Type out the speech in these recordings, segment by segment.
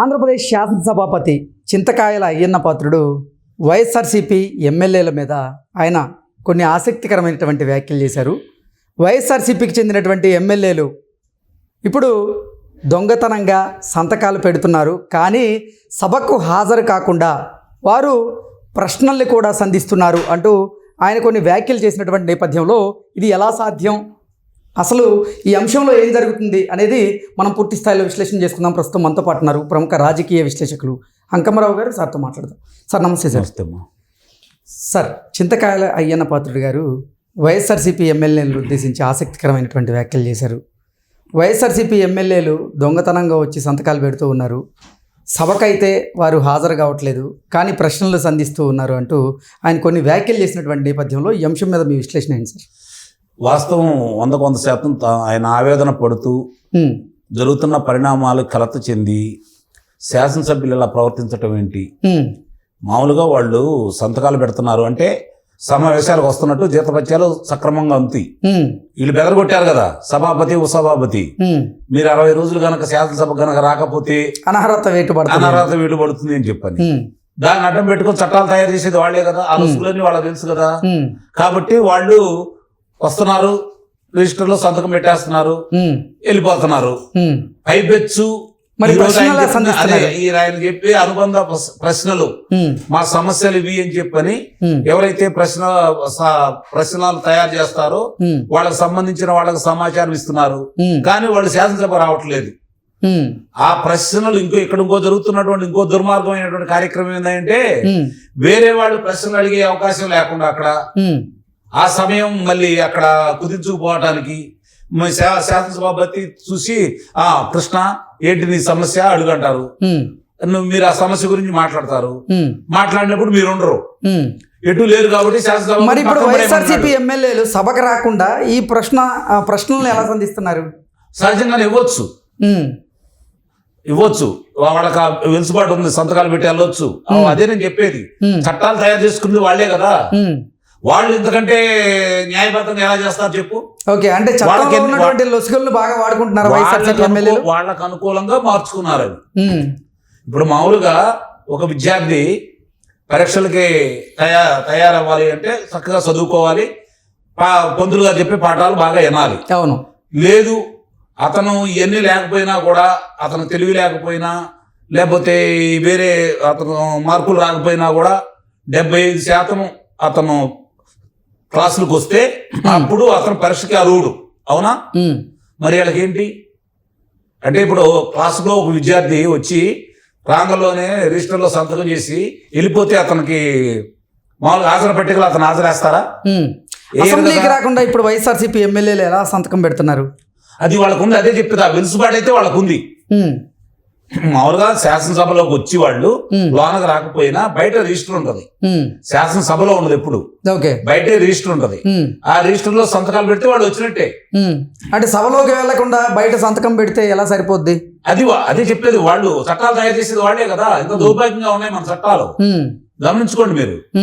ఆంధ్రప్రదేశ్ శాసనసభాపతి చింతకాయల అయ్యన్న పాత్రుడు వైఎస్ఆర్సీపీ ఎమ్మెల్యేల మీద ఆయన కొన్ని ఆసక్తికరమైనటువంటి వ్యాఖ్యలు చేశారు. వైఎస్ఆర్సీపీకి చెందినటువంటి ఎమ్మెల్యేలు ఇప్పుడు దొంగతనంగా సంతకాలు పెడుతున్నారు. కానీ సభకు హాజరు కాకుండా వారు ప్రశ్నల్ని కూడా సంధిస్తున్నారు అంటూ ఆయన కొన్ని వ్యాఖ్యలు చేసినటువంటి నేపథ్యంలో ఇది ఎలా సాధ్యం? అసలు ఈ అంశంలో ఏం జరుగుతుంది అనేది మనం పూర్తి స్థాయిలో విశ్లేషణ చేసుకుందాం. ప్రస్తుతం మనతో పాటు ఉన్నారు ప్రముఖ రాజకీయ విశ్లేషకులు అంకమ్మరావు గారు. సార్తో మాట్లాడదాం. సార్ నమస్తే sir. Sir Chintakayala Ayyanna Patrudu garu YSRCP ఎమ్మెల్యేలను ఉద్దేశించి ఆసక్తికరమైనటువంటి వ్యాఖ్యలు చేశారు. వైఎస్ఆర్సీపీ ఎమ్మెల్యేలు దొంగతనంగా వచ్చి సంతకాలు పెడుతూ ఉన్నారు. సభకైతే వారు హాజరు కావట్లేదు కానీ ప్రశ్నలు సంధిస్తూ ఉన్నారు అంటూ ఆయన కొన్ని వ్యాఖ్యలు చేసినటువంటి నేపథ్యంలో ఈ అంశం మీద మీ విశ్లేషణ ఏంటి సార్? వాస్తవం వందకు వంద శాతం ఆయన ఆవేదన పడుతూ జరుగుతున్న పరిణామాలు కలత చెంది శాసనసభ్యులు ఇలా ప్రవర్తించటం ఏంటి? మామూలుగా వాళ్ళు సంతకాలు పెడుతున్నారు అంటే సమావేశాలకు వస్తున్నట్టు జీతపత్యాలు సక్రమంగా ఉంది వీళ్ళు బెదరగొట్టారు కదా సభాపతి ఉపసభాపతి. మీరు అరవై రోజులు గనక శాసనసభ గనక రాకపోతే అనర్హత వేటు అనర్హత వీలు పడుతుంది అని చెప్పని. దాన్ని అడ్డం పెట్టుకొని చట్టాలు తయారు చేసేది వాళ్ళే కదా ఆ రుసుగులన్నీ వాళ్ళకి తెలుసు కదా. కాబట్టి వాళ్ళు వస్తున్నారు రిజిస్టర్లో సంతకం పెట్టేస్తున్నారు వెళ్ళిపోతున్నారు. పైపెచ్చు మరి ఆయన చెప్పి అనుబంధ ప్రశ్- ప్రశ్నలు. మా సమస్యలు ఇవి అని చెప్పని ఎవరైతే ప్రశ్న ప్రశ్నలు తయారు చేస్తారో వాళ్ళకి సంబంధించిన వాళ్ళకి సమాచారం ఇస్తున్నారు. కానీ వాళ్ళు శాసనసభ రావట్లేదు. ఆ ప్రశ్నలు ఇంకో ఇక్కడ ఇంకో జరుగుతున్నటువంటి ఇంకో దుర్మార్గమైనటువంటి కార్యక్రమం ఏంటంటే వేరే వాళ్ళు ప్రశ్నలు అడిగే అవకాశం లేకుండా అక్కడ ఆ సమయం మళ్ళీ అక్కడ కుదించుకుపోవటానికి మీ శా- శాసనసభాపతి చూసి ఆ కృష్ణ ఏంటి నీ సమస్య? అడుగంటారు. మీరు ఆ సమస్య గురించి మాట్లాడతారు. మాట్లాడినప్పుడు మీరు ఉండరు. ఎటు లేరు కాబట్టి శాసనసభ మరి ఇప్పుడు వైఎస్ఆర్సీపీ. ఎమ్మెల్యేలు సభకు రాకుండా ఈ ప్రశ్న ప్రశ్నలను ఎలా సంధిస్తున్నారు? సహజంగానే ఇవ్వచ్చు. ఇవ్వచ్చు. వాళ్ళకి వెలుసుబాటు ఉంది సంతకాలు పెట్టి వెళ్ళొచ్చు. అదే నేను చెప్పేది. చట్టాలు తయారు చేసుకుంది వాళ్ళే కదా. వాళ్ళు ఇంతకంటే న్యాయబద్ధంగా ఎలా చేస్తారు చెప్పు? ఓకే అంటే ఉన్నటువంటి లొసుగులను బాగా వాడుకుంటున్నారు వాళ్ళకి అనుకూలంగా మార్చుకున్నారు అవి ఇప్పుడు మామూలుగా ఒక విద్యార్థి పరీక్షలకి తయా తయారవ్వాలి అంటే చక్కగా చదువుకోవాలి పంతులు గారు చెప్పే పాఠాలు బాగా వినాలి. అవును. లేదు అతను ఇవన్నీ లేకపోయినా కూడా అతను తెలివి లేకపోయినా లేకపోతే వేరే అతను మార్కులు రాకపోయినా కూడా డెబ్బై ఐదు శాతం అతను క్లాసులకు వస్తే అప్పుడు అతను పరీక్షకి అర్హుడు. అవునా? మరి వాళ్ళకి ఏంటి? అంటే ఇప్పుడు క్లాసులో ఒక విద్యార్థి వచ్చి రాంగంలోనే రిజిస్టర్లో సంతకం చేసి వెళ్ళిపోతే అతనికి మామూలుగా హాజరు పట్టికలు అతను హాజరేస్తారా? అసెంబ్లీకి? రాకుండా ఇప్పుడు వైఎస్ఆర్సీపీ ఎమ్మెల్యేలు ఎలా సంతకం పెడుతున్నారు? అది వాళ్ళకు ఉంది అదే చెప్పేది. ఆ వెలుసుబాటు అయితే వాళ్ళకు ఉంది ఉమ్, మామూలుగా శాసనసభలోకి వచ్చి వాళ్ళు లోనకు రాకపోయినా బయట రిజిస్టర్ ఉంటది. శాసనసభలో ఉండదు ఎప్పుడు. ఓకే. బయటే రిజిస్టర్ ఉంటది. ఆ రిజిస్టర్లో సంతకాలు పెడితే వాళ్ళు వచ్చినట్టే. అంటే సభలోకి వెళ్ళకుండా బయట సంతకం పెడితే ఎలా సరిపోద్ది? అది అదే చెప్పేది వాళ్ళు. చట్టాలు తయారు చేసేది వాళ్ళే కదా. ఇంత దౌర్భాగ్యంగా ఉన్నాయి మన చట్టాలు. గమనించుకోండి మీరు.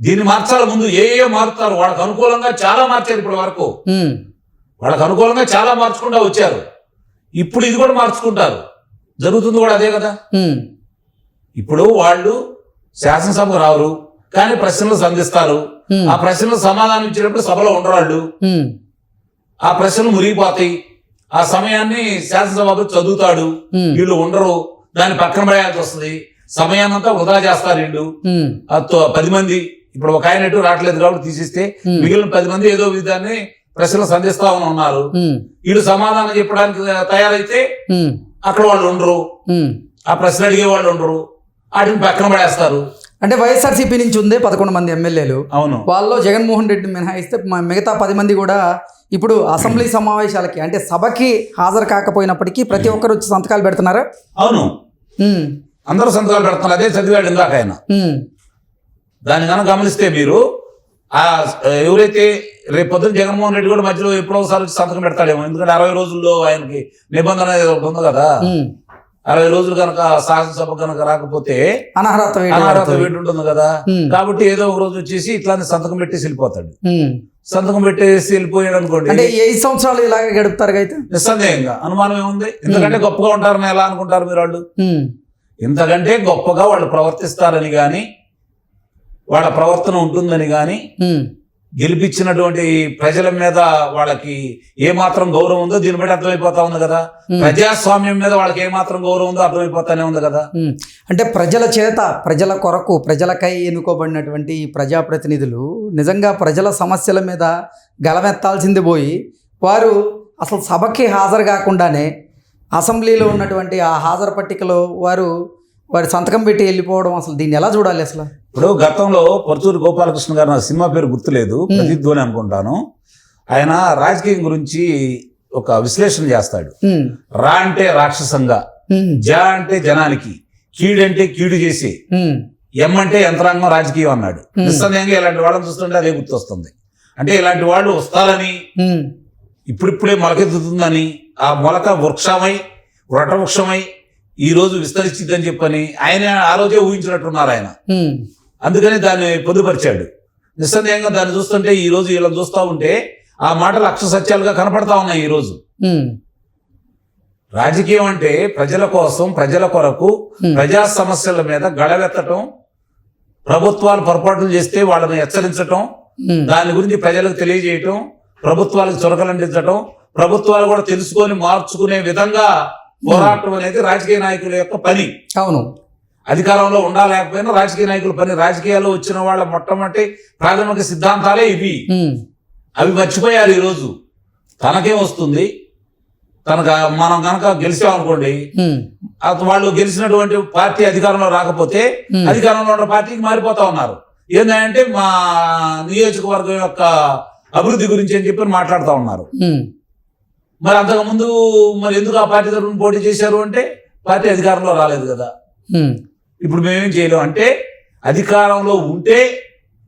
దీన్ని మార్చాలి ముందు ఏ ఏ మారుతారు? వాళ్ళకి అనుకూలంగా చాలా మార్చారు ఇప్పటి వరకు. వాళ్ళకి అనుకూలంగా చాలా మార్చుకుంటా వచ్చారు. ఇప్పుడు ఇది కూడా మార్చుకుంటారు. జరుగుతుంది కూడా అదే కదా? ఇప్పుడు వాళ్ళు శాసనసభకు రారు కానీ ప్రశ్నలు సంధిస్తారు. ఆ ప్రశ్నలకు సమాధానం ఇచ్చినప్పుడు సభలో ఉండరు వాళ్ళు. ఆ ప్రశ్నలు మురిగిపోతాయి. ఆ సమయాన్ని శాసనసభకు చదువుతాడు. వీళ్ళు ఉండరు. దాన్ని పక్కన పడేయాల్సి వస్తుంది. సమయాన్నంతా వృధా చేస్తారు వీళ్ళు. పది మంది ఇప్పుడు ఒక ఆయన ఎటు రావట్లేదు కాబట్టి తీసిస్తే మిగిలిన పది మంది ఏదో విధాన్ని ప్రశ్నలు సంధిస్తా ఉన్నారు. వీళ్ళు సమాధానం చెప్పడానికి తయారైతే అక్కడ వాళ్ళు ఉండరు. ఆ ప్రశ్న అడిగే వాళ్ళు ఉండరు. వాటిని పక్కన పడేస్తారు. అంటే వైఎస్ఆర్సీపీ నుంచి ఉందే పదకొండు మంది ఎమ్మెల్యేలు. అవును. వాళ్ళలో జగన్మోహన్ రెడ్డి మినహాయిస్తే మ- మిగతా పది మంది కూడా ఇప్పుడు అసెంబ్లీ సమావేశాలకి అంటే సభకి హాజరు కాకపోయినప్పటికీ ప్రతి ఒక్కరు వచ్చి సంతకాలు పెడుతున్నారా. అవును. అందరూ సంతకాలు పెడుతున్నారు. అదే చదివాడు ఇందాక ఆయన. దాన్ని కనుక గమనిస్తే మీరు ఆ ఎవరైతే రేపు పొద్దున జగన్మోహన్ రెడ్డి కూడా మధ్యలో ఎప్పుడో ఒకసారి సంతకం పెడతాడేమో. ఎందుకంటే అరవై రోజుల్లో ఆయనకి నిబంధన ఒకటి ఉంది కదా. అరవై రోజులు కనుక శాసనసభ కనుక రాకపోతే అనర్హత. వేటు ఉంటుంది కదా. కాబట్టి ఏదో ఒక రోజు వచ్చేసి ఇట్లానే సంతకం పెట్టేసి వెళ్ళిపోతాడు. సంతకం పెట్టేసి వెళ్ళిపోయాడు అనుకోండి. అంటే ఐదు సంవత్సరాలు ఇలాగే గడుపుతారు అయితే? నిస్సందేహంగా. అనుమానం ఏముంది? ఎందుకంటే గొప్పగా ఉంటారని ఎలా అనుకుంటారు మీరు వాళ్ళు? ఇంతకంటే గొప్పగా వాళ్ళు ప్రవర్తిస్తారని కానీ వాళ్ళ ప్రవర్తన ఉంటుందని కానీ గెలిపించినటువంటి ప్రజల మీద వాళ్ళకి ఏ మాత్రం గౌరవం ఉందో దీన్ని బట్టి అర్థమైపోతా ఉంది కదా. ప్రజాస్వామ్యం మీద వాళ్ళకి ఏ మాత్రం గౌరవం ఉందో అర్థమైపోతానే ఉంది కదా. అంటే ప్రజల చేత ప్రజల కొరకు ప్రజలకై ఎన్నుకోబడినటువంటి ఈ ప్రజాప్రతినిధులు నిజంగా ప్రజల సమస్యల మీద గలమెత్తాల్సింది పోయి వారు అసలు సభకి హాజరు కాకుండానే అసెంబ్లీలో ఉన్నటువంటి ఆ హాజరు పట్టికలో వారు వారి సంతకం పెట్టి వెళ్ళిపోవడం అసలు దీన్ని ఎలా చూడాలి అసలు? ఇప్పుడు గతంలో పరుచూరి గోపాలకృష్ణ గారు నా సినిమా పేరు గుర్తులేదు ప్రతిధ్వని అనుకుంటాను. ఆయన రాజకీయం గురించి ఒక విశ్లేషణ చేస్తాడు. రా అంటే రాక్షసంగా జ అంటే జనానికి కీడంటే కీడు చేసి ఎం అంటే యంత్రాంగం రాజకీయం అన్నాడు. నిస్సందేహంగా ఇలాంటి వాళ్ళని చూస్తుంటే అదే గుర్తొస్తుంది. అంటే ఇలాంటి వాళ్ళు వస్తారని ఇప్పుడిప్పుడే మొలకెత్తుతుందని ఆ మొలక వృక్షమై వృక్షమై ఈ రోజు విస్తరించిద్దని చెప్పని ఆయన ఆ రోజే ఊహించినట్టున్నారు ఆయన. అందుకని దాన్ని పొందుపరిచాడు. నిస్సందేహంగా దాన్ని చూస్తుంటే ఈ రోజు ఇలా చూస్తూ ఉంటే ఆ మాటలు అక్ష సత్యాలుగా కనపడతా ఉన్నాయి ఈ రోజు. రాజకీయం అంటే ప్రజల కోసం ప్రజల కొరకు. ప్రజా సమస్యల మీద గడవెత్తటం ప్రభుత్వాలు పొరపాట్లు చేస్తే వాళ్ళని హెచ్చరించటం దాని గురించి ప్రజలకు తెలియజేయటం ప్రభుత్వాలకు చొరకలందించటం ప్రభుత్వాలు కూడా తెలుసుకొని మార్చుకునే విధంగా పోరాటం అనేది రాజకీయ నాయకుల యొక్క పని. అవును. అధికారంలో ఉండాలేకపోయినా రాజకీయ నాయకుల పని. రాజకీయాల్లో వచ్చిన వాళ్ళ మొట్టమొదటి ప్రాథమిక సిద్ధాంతాలే ఇవి. అవి మర్చిపోయారు ఈరోజు. తనకేం వస్తుంది. తనకు మనం కనుక గెలిచామనుకోండి వాళ్ళు గెలిచినటువంటి పార్టీ అధికారంలో రాకపోతే. అధికారంలో ఉన్న పార్టీకి మారిపోతా ఉన్నారు. ఏంటంటే మా నియోజకవర్గం యొక్క అభివృద్ధి గురించి అని చెప్పి మాట్లాడుతూ ఉన్నారు. మరి అంతకుముందు మరి ఎందుకు ఆ పార్టీ తరఫున పోటీ చేశారు అంటే పార్టీ అధికారంలో రాలేదు కదా. ఇప్పుడు మేమేం చేయలేం. అంటే అధికారంలో ఉంటే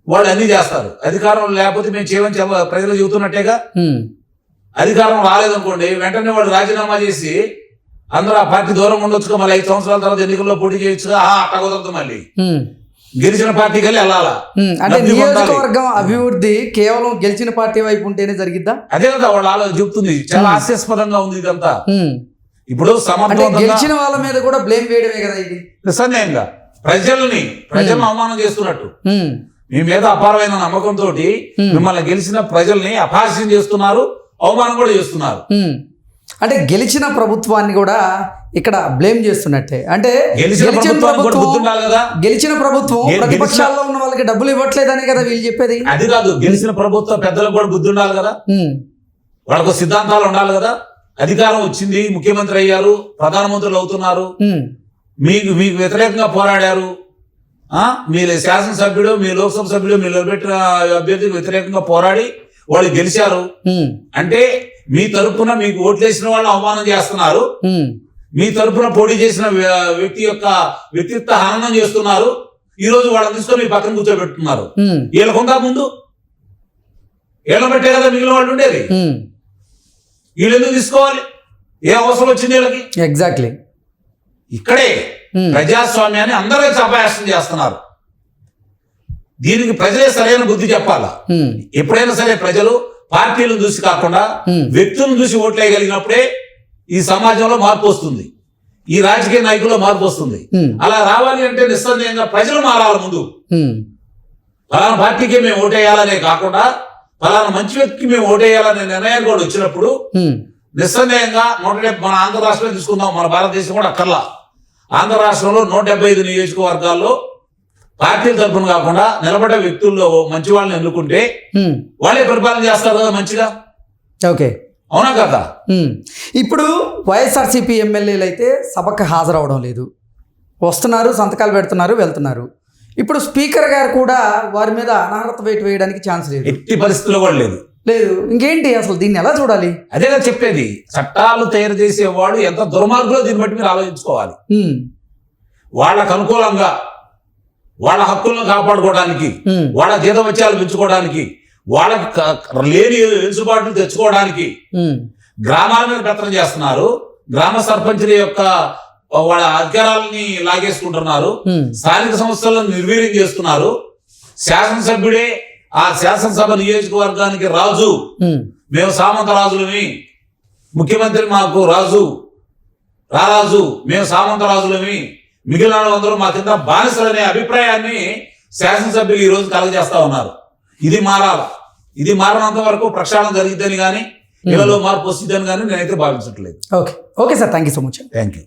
వాళ్ళు అన్ని చేస్తారు. అధికారంలో లేకపోతే మేము చేయమని చెప్ప ప్రజలు చెబుతున్నట్టేగా. అధికారం రాలేదనుకోండి వెంటనే వాళ్ళు రాజీనామా చేసి అందరూ ఆ పార్టీ దూరం ఉండొచ్చుగా మళ్ళీ ఐదు సంవత్సరాల తర్వాత ఎన్నికల్లో పోటీ చేయొచ్చుగా ఆ అట్ట కుదరదు మళ్ళీ. గెలిచిన పార్టీకి వెళ్ళి వెళ్ళాలా? అంటే. నియోజకవర్గం అభివృద్ధి కేవలం గెలిచిన పార్టీ వైపు ఉంటేనే జరిగిద్దా? అదే కదా వాళ్ళ ఆలోచన చెప్తుంది. చాలా హాస్యాస్పదంగా ఉంది ఇదంతా. ఇప్పుడు గెలిచిన వాళ్ళ మీద కూడా బ్లేమ్ వేయడమే కదా ఇది? నిస్సందేహంగా ప్రజల్ని ప్రజలను అవమానం చేస్తున్నట్టు. మీ మీద అపారమైన నమ్మకంతో మిమ్మల్ని గెలిచిన ప్రజల్ని అపహాస్యం చేస్తున్నారు అవమానం కూడా చేస్తున్నారు. అంటే గెలిచిన ప్రభుత్వాన్ని కూడా ఇక్కడ బ్లేమ్ చేస్తున్నట్టే. అంటే గెలిచిన ప్రభుత్వానికి కూడా బుద్ధి ఉండాలి కదా? గెలిచిన ప్రభుత్వం ప్రతిపక్షాల్లో ఉన్న వాళ్ళకి డబ్బులు ఇవ్వట్లేదనే కదా వీళ్ళు చెప్పేది? అది కాదు గెలిచిన ప్రభుత్వ పెద్దలకు కూడా బుద్ధి ఉండాలి కదా వాళ్ళకు సిద్ధాంతాలు ఉండాలి కదా? అధికారం వచ్చింది ముఖ్యమంత్రి అయ్యారు ప్రధానమంత్రులు అవుతున్నారు. మీకు మీకు వ్యతిరేకంగా పోరాడారు. మీ శాసనసభ్యుడు మీ లోక్సభ సభ్యుడు మీరు నిలబెట్టిన అభ్యర్థికి వ్యతిరేకంగా పోరాడి వాళ్ళు గెలిచారు. అంటే మీ తరపున మీకు ఓట్లేసిన వాళ్ళు అవమానం చేస్తున్నారు. మీ తరపున పోటీ చేసిన వ్య- వ్యక్తి యొక్క వ్యక్తిత్వ హననం చేస్తున్నారు. ఈ రోజు వాళ్ళని తీసుకొని మీ పక్కన కూర్చోబెట్టుతున్నారు ఉమ్, వీళ్ళకుందా ముందు? వీళ్ళ పెట్టే కదా మిగిలిన వాళ్ళు ఉండేది. వీళ్ళు ఎందుకు తీసుకోవాలి? ఏ అవసరం వచ్చింది వీళ్ళకి? ఎగ్జాక్ట్లీ ఇక్కడే ప్రజాస్వామ్యాన్ని అందరూ అపయాసం చేస్తున్నారు. దీనికి ప్రజలే సరైన బుద్ధి చెప్పాలా? ఎప్పుడైనా సరే ప్రజలు పార్టీలను చూసి కాకుండా వ్యక్తులను చూసి ఓట్లేయగలిగినప్పుడే ఈ సమాజంలో మార్పు వస్తుంది. ఈ రాజకీయ నాయకుల్లో మార్పు వస్తుంది. అలా రావాలి అంటే నిస్సందేహంగా ప్రజలు మారాలి ముందు. ఫలానా పార్టీకి మేము ఓటేయాలనే కాకుండా ఫలానా మంచి వ్యక్తికి మేము ఓటేయాలనే నిర్ణయం కూడా వచ్చినప్పుడు నిస్సందేహంగా నూట డెబ్బై మన ఆంధ్ర రాష్ట్రమే తీసుకుందాం మన భారతదేశం కూడా అక్కర్లా. ఆంధ్ర రాష్ట్రంలో నూట డెబ్బై ఐదు నియోజకవర్గాల్లో పార్టీల తరపున కాకుండా నిలబడ్డ వ్యక్తుల్లో మంచి వాళ్ళని ఎన్నుకుంటే. వాళ్ళే పరిపాలన చేస్తారు కదా మంచిగా. ఓకే. అవునా కదా. ఇప్పుడు వైఎస్ఆర్సీపీ ఎమ్మెల్యేలు అయితే సభకు హాజరవడం లేదు. వస్తున్నారు సంతకాలు పెడుతున్నారు వెళ్తున్నారు. ఇప్పుడు స్పీకర్ గారు కూడా వారి మీద అనర్హత వేటు వేయడానికి ఛాన్స్ లేదు. ఎట్టి పరిస్థితుల్లో కూడా లేదు. లేదు. ఇంకేంటి అసలు దీన్ని ఎలా చూడాలి? అదే కదా చెప్పేది. చట్టాలు తయారు చేసేవాడు ఎంత దుర్మార్గులో దీన్ని బట్టి మీరు ఆలోచించుకోవాలి. వాళ్ళకు అనుకూలంగా వాళ్ళ హక్కులను కాపాడుకోవడానికి వాళ్ళ జీతవత్యాలు పెంచుకోవడానికి వాళ్ళకి లేని వెసులుబాట్లు తెచ్చుకోవడానికి గ్రామాల మీద పెత్తనం చేస్తున్నారు. గ్రామ సర్పంచుల యొక్క వాళ్ళ అధికారాలని లాగేసుకుంటున్నారు. స్థానిక సంస్థలను నిర్వీర్యం చేస్తున్నారు. శాసనసభ్యుడే ఆ శాసనసభ నియోజకవర్గానికి రాజు. మేము సామంత రాజులమి ముఖ్యమంత్రి మాకు రాజు. రారాజు మేము సామంత రాజులమి మిగిలిన వాళ్ళందరూ మా కింద బానిసలనే అభిప్రాయాన్ని శాసనసభ్యులు ఈ రోజు కలగజేస్తా ఉన్నారు. ఇది మారాల. ఇది మారినంత వరకు ప్రక్షాళన జరిగిద్దని కానీ ఇళ్ళలో మార్పు వస్తుందని కానీ నేనైతే భావించట్లేదు. Okay. Okay sir. Thank you so much. Thank you